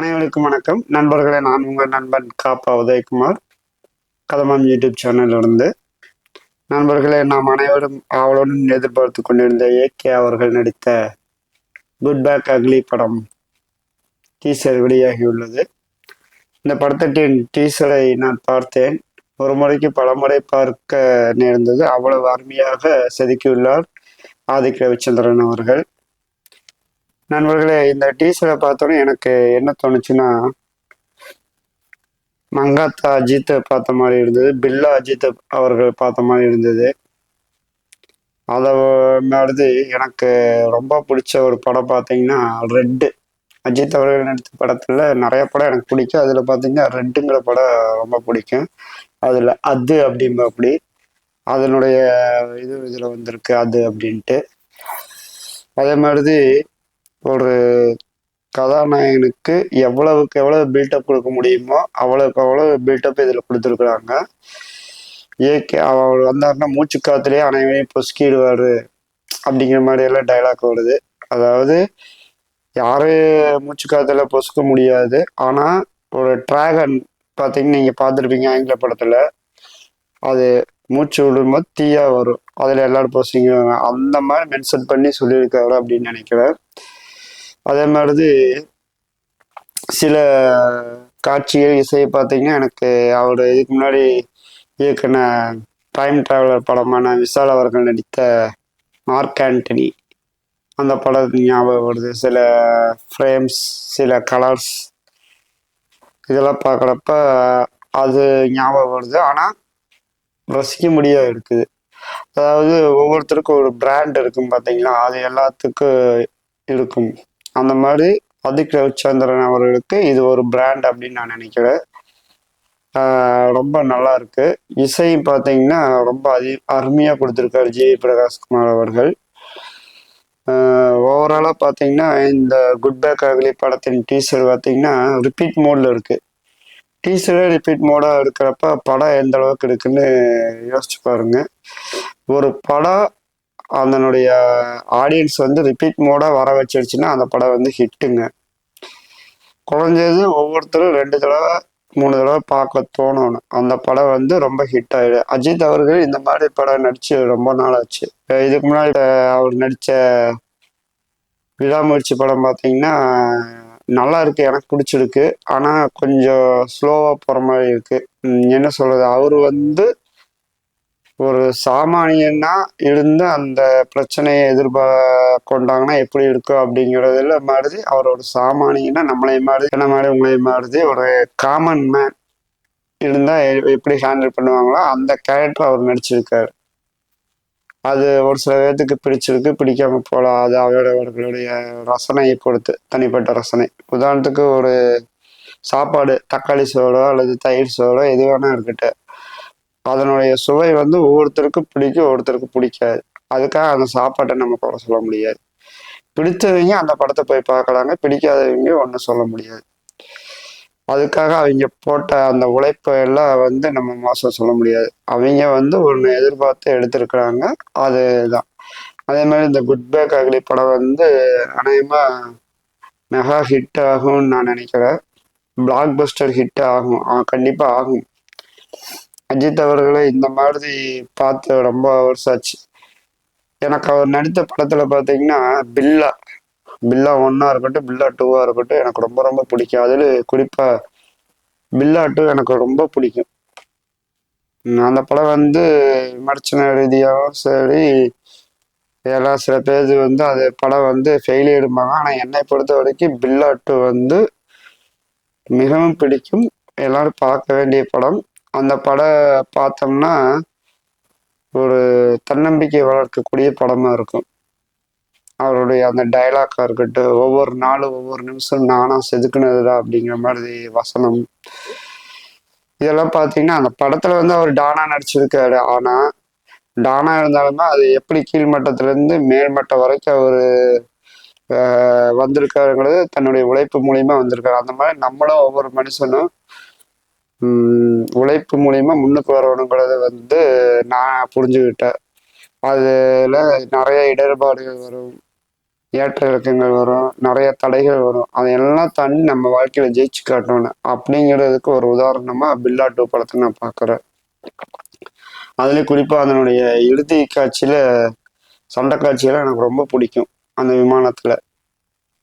அனைவருக்கும் வணக்கம். நண்பர்களே நான் உங்கள் நண்பன் காப்பா உதயகுமார். கதமாம் யூடியூப் சேனலிலிருந்து. நண்பர்களே நாம் அனைவரும் அவளுடன் எதிர்பார்த்து கொண்டிருந்த ஏகே அவர்கள் நடித்த குட் பேக் அக்லி படம் டீசர் வெளியாகியுள்ளது. இந்த படத்தின் டீசரை நான் பார்த்தேன். ஒரு முறைக்கு பல முறை பார்க்க நேர்ந்தது. அவ்வளவு அருமையாக செதுக்கியுள்ளார் ஆதிக் ரவிச்சந்திரன் அவர்கள். நண்பர்களே இந்த டீசரை பார்த்தோன்னே எனக்கு என்ன தோணுச்சுன்னா மங்காத்தா அஜித்தை பார்த்த மாதிரி இருந்தது பில்லா அஜித் அவர்கள் பார்த்த மாதிரி இருந்தது. அதை அடுத்து எனக்கு ரொம்ப பிடிச்ச ஒரு படம் பார்த்தீங்கன்னா ரெட்டு. அஜித் அவர்கள் நடித்த படத்தில் நிறைய படம் எனக்கு பிடிக்கும். அதில் பார்த்தீங்கன்னா ரெட்டுங்கிற படம் ரொம்ப பிடிக்கும். அதில் அது அப்படிம்ப அப்படி அதனுடைய இது இதில் வந்திருக்கு அது அப்படின்ட்டு. அதே மாதிரி ஒரு கதாநாயகனுக்கு எவ்வளவுக்கு எவ்வளவு பில்டப் கொடுக்க முடியுமோ அவ்வளவுக்கு அவ்வளவு பில்டப் இதில் கொடுத்துருக்குறாங்க. ஏகே அவர் வந்தாருன்னா மூச்சு காத்துலேயே அனைவரையும் பொசுக்கிடுவார் அப்படிங்கிற மாதிரி எல்லாம் டைலாக் வருது. அதாவது யாரும் மூச்சு காத்துல பொசுக்க முடியாது. ஆனால் ஒரு ட்ராகன் பார்த்தீங்கன்னா நீங்கள் பார்த்துருப்பீங்க ஆங்கில படத்தில். அது மூச்சு விடும்போது தீயாக வரும். அதில் எல்லாரும் பொசுங்க அந்த மாதிரி மென்ஷன் பண்ணி சொல்லியிருக்காரு அப்படின்னு நினைக்கிறேன். அதே மாதிரி சில காட்சிகள் இசையை பார்த்தீங்கன்னா எனக்கு அவர் இதுக்கு முன்னாடி இயக்குன டைம் ட்ராவலர் படமான விஷால் அவர்கள் நடித்த மார்க் ஆண்டனி அந்த படம் ஞாபகம் வருது. சில ஃப்ரேம்ஸ் சில கலர்ஸ் இதெல்லாம் பார்க்குறப்ப அது ஞாபகம் வருது. ஆனால் ரசிக்க முடியாது இருக்குது. அதாவது ஒவ்வொருத்தருக்கும் ஒரு பிராண்ட் இருக்கும் பார்த்தீங்களா அது எல்லாத்துக்கும் இருக்கும். அந்த மாதிரி அதிக் ரவிச்சந்திரன் அவர்களுக்கு இது ஒரு பிராண்ட் அப்படின்னு நான் நினைக்கிறேன். ரொம்ப நல்லா இருக்கு. இசையும் பார்த்தீங்கன்னா ரொம்ப அதி அருமையாக கொடுத்துருக்காரு ஜி பிரகாஷ்குமார் அவர்கள். ஓவராலாக பார்த்தீங்கன்னா இந்த குட் பேக் அகலி படத்தின் டீசர் பார்த்தீங்கன்னா ரிப்பீட் மோடில் இருக்குது டீசரே ரிப்பீட் மோடாக இருக்கிறப்ப படம் எந்த அளவுக்கு இருக்குன்னு யோசிச்சு பாருங்க. ஒரு படம் அதனுடைய ஆடியன்ஸ் வந்து ரிப்பீட் மோடாக வர வச்சிருச்சுன்னா அந்த படம் வந்து ஹிட்டுங்க குறைஞ்சது ஒவ்வொருத்தரும் ரெண்டு தடவை மூணு தடவை பார்க்க தோணணும். அந்த படம் வந்து ரொம்ப ஹிட் ஆகிடும் அஜித் அவர்கள் இந்த மாதிரி படம் நடிச்சு ரொம்ப நாள் ஆச்சு. இதுக்கு முன்னாடி அவர் நடித்த விடாமுயற்சி படம் பார்த்தீங்கன்னா நல்லா இருக்கு எனக்கு பிடிச்சிருக்கு. ஆனால் கொஞ்சம் ஸ்லோவாக போகிற மாதிரி இருக்கு. என்ன சொல்றது? அவர் வந்து ஒரு சாமானியன்னா இருந்து அந்த பிரச்சனையை எதிர்பார்க்கொண்டாங்கன்னா எப்படி இருக்கும் அப்படிங்கிறதுல மாறுது. அவர் ஒரு சாமானியனா நம்மளை மாறுது என்ன மாதிரி உங்களையும் மாறுது. ஒரு காமன் மேன் இருந்தால் எப்படி ஹேண்டில் பண்ணுவாங்களோ அந்த கேரக்டர் அவர் நடிச்சிருக்காரு. அது ஒரு சில பேர்த்துக்கு பிடிச்சிருக்கு பிடிக்காம போகலாம். அது அவரோட அவர்களுடைய ரசனையை பொறுத்து தனிப்பட்ட ரசனை. உதாரணத்துக்கு ஒரு சாப்பாடு தக்காளி சோளோ அல்லது தயிர் சோளோ எது வேணா இருக்கட்டும். அதனுடைய சுவை வந்து ஒவ்வொருத்தருக்கும் பிடிக்கும் ஒவ்வொருத்தருக்கும் பிடிக்காது. அதுக்காக அந்த சாப்பாட்டை நம்ம குறை சொல்ல முடியாது. பிடித்தவங்க அந்த படத்தை போய் பார்க்கலாங்க பிடிக்காதவங்க ஒன்றும் சொல்ல முடியாது. அதுக்காக அவங்க போட்ட அந்த உழைப்பை எல்லாம் வந்து நம்ம மோசம் சொல்ல முடியாது. அவங்க வந்து ஒன்று எதிர்பார்த்து எடுத்திருக்கிறாங்க அதுதான். அதே மாதிரி இந்த குட் பேக் அகலி படம் வந்து அநேகமாக மெகா ஹிட் ஆகும்னு நான் நினைக்கிறேன். பிளாக் பஸ்டர் ஹிட் ஆகும் கண்டிப்பாக ஆகும். அஜித் அவர்களை இந்த மாதிரி பார்த்து ரொம்ப வருஷம் ஆச்சு எனக்கு அவர் நடித்த படத்தில் பார்த்தீங்கன்னா பில்லா. பில்லா ஒன்றா இருக்கட்டும் பில்லா டூவாக இருக்கட்டும் எனக்கு ரொம்ப ரொம்ப பிடிக்கும். அதில் குறிப்பாக பில்லா டூ எனக்கு ரொம்ப பிடிக்கும். அந்த படம் வந்து விமர்சன ரீதியாகவும் சரி எல்லாம் சில பேர் வந்து அது படம் வந்து ஃபெயிலியரும்பாங்க ஆனால் என்னை பொறுத்த வரைக்கும் பில்லா டூ வந்து மிகவும் பிடிக்கும். எல்லாரும் பார்க்க வேண்டிய படம். அந்த படம் பார்த்தோம்னா ஒரு தன்னம்பிக்கை வளர்க்கக்கூடிய படமாக இருக்கும். அவருடைய அந்த டைலாக்காக இருக்கட்டும் ஒவ்வொரு நாளும் ஒவ்வொரு நிமிஷம் நானாக செதுக்குனதுடா அப்படிங்கிற மாதிரி வசனம். இதெல்லாம் பார்த்தீங்கன்னா அந்த படத்தில் வந்து அவர் டானா நடிச்சிருக்காரு. ஆனால் டானா இருந்தாலுமே அது எப்படி கீழ்மட்டத்திலேருந்து மேல்மட்டம் வரைக்கும் அவர் வந்திருக்காருங்கிறது தன்னுடைய உழைப்பு மூலியமா வந்திருக்காரு. அந்த மாதிரி நம்மளும் ஒவ்வொரு மனுஷனும் உழைப்பு மூலியமா முன்னுக்கு வரணுங்கிறத வந்து நான் புரிஞ்சுக்கிட்டேன். அதில் நிறைய இடர்பாடுகள் வரும். ஏற்ற இறக்கங்கள் வரும். நிறைய தடைகள் வரும். அதையெல்லாம் தாண்டி நம்ம வாழ்க்கையில ஜெயிச்சு காட்டணும் அப்படிங்கிறதுக்கு ஒரு உதாரணமா பில்லா டூ படத்தை நான் பார்க்குறேன். அதுலேயும் குறிப்பாக அதனுடைய இறுதி காட்சியில் சண்டை காட்சியெல்லாம் எனக்கு ரொம்ப பிடிக்கும். அந்த விமானத்தில்.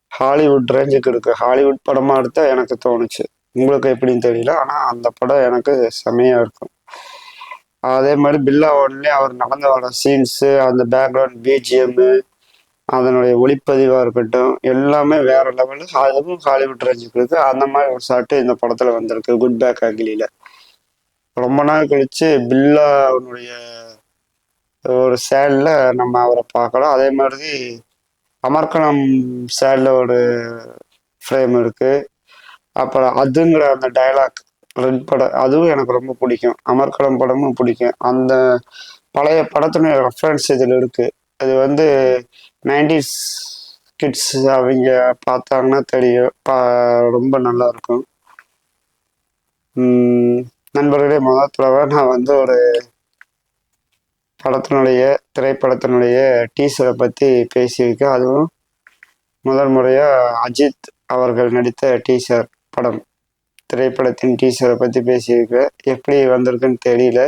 ஹாலிவுட் ரேஞ்சுக்கு இருக்குது ஹாலிவுட் படமாக எடுத்தால் எனக்கு தோணுச்சு. உங்களுக்கு எப்படின்னு தெரியல. ஆனால் அந்த படம் எனக்கு செமையாக இருக்கும். அதே மாதிரி பில்லா ஒன்லேயே அவர் நடந்து வர சீன்ஸு அந்த பேக்ரவுண்ட் பிஜிஎம்மு அதனுடைய ஒளிப்பதிவாக இருக்கட்டும் எல்லாமே வேற லெவலு அதுவும் ஹாலிவுட் ரேஞ்சுக்கு இருக்குது அந்த மாதிரி ஒரு ஷாட்டு இந்த படத்தில் வந்திருக்கு குட் பேக் அகிலியில் ரொம்ப நாள் கழித்து பில்லா அவனுடைய ஒரு சேலில் நம்ம அவரை பார்க்கலாம் அதே மாதிரி அமர்கலம் சேலில் ஒரு ஃப்ரேம் இருக்குது அப்புறம் அதுங்கிற அந்த டயலாக் ரெட் படம் அதுவும் எனக்கு ரொம்ப பிடிக்கும். அமர்கலம் படமும் பிடிக்கும். அந்த பழைய படத்தினுடைய ரெஃபரன்ஸ் இதில் இருக்குது அது வந்து நைன்டிஸ் கிட்ஸ் அவங்க பார்த்தாங்கன்னா தெரியும். பா ரொம்ப நல்லா இருக்கும் நண்பர்களே நண்பர்களே தடவை நான் வந்து ஒரு படத்தினுடைய திரைப்படத்தினுடைய டீசரை பற்றி பேசியிருக்கேன். அதுவும் முதல் முறையாக அஜித் அவர்கள் நடித்த டீசர் படம். திரைப்படத்தின் டீசரை பற்றி பேசியிருக்கேன் எப்படி வந்திருக்குன்னு தெரியல.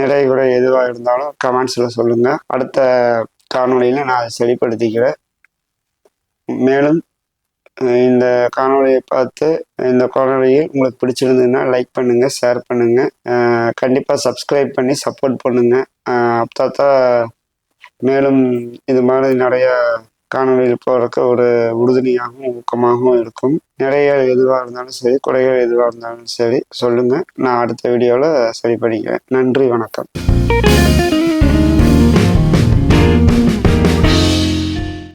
நிறைகுறை எதுவாக இருந்தாலும் கமெண்ட்ஸில் சொல்லுங்கள் அடுத்த காணொளியில் நான் அதை மேலும் இந்த காணொளியை பார்த்து இந்த காணொலியில் உங்களுக்கு பிடிச்சிருந்ததுன்னா லைக் பண்ணுங்கள் ஷேர் பண்ணுங்கள் கண்டிப்பாக சப்ஸ்கிரைப் பண்ணி சப்போர்ட் பண்ணுங்கள் அப்போ மேலும் இது மாதிரி நிறையா காணொளியில் போகிறதுக்கு ஒரு உறுதுணையாகவும் ஊக்கமாகவும் இருக்கும். நிறைய எதுவாக இருந்தாலும் சரி குறைகள் எதுவாக இருந்தாலும் சரி சொல்லுங்கள் நான் அடுத்த வீடியோவில் சரி பண்ணிக்கிறேன். நன்றி வணக்கம்.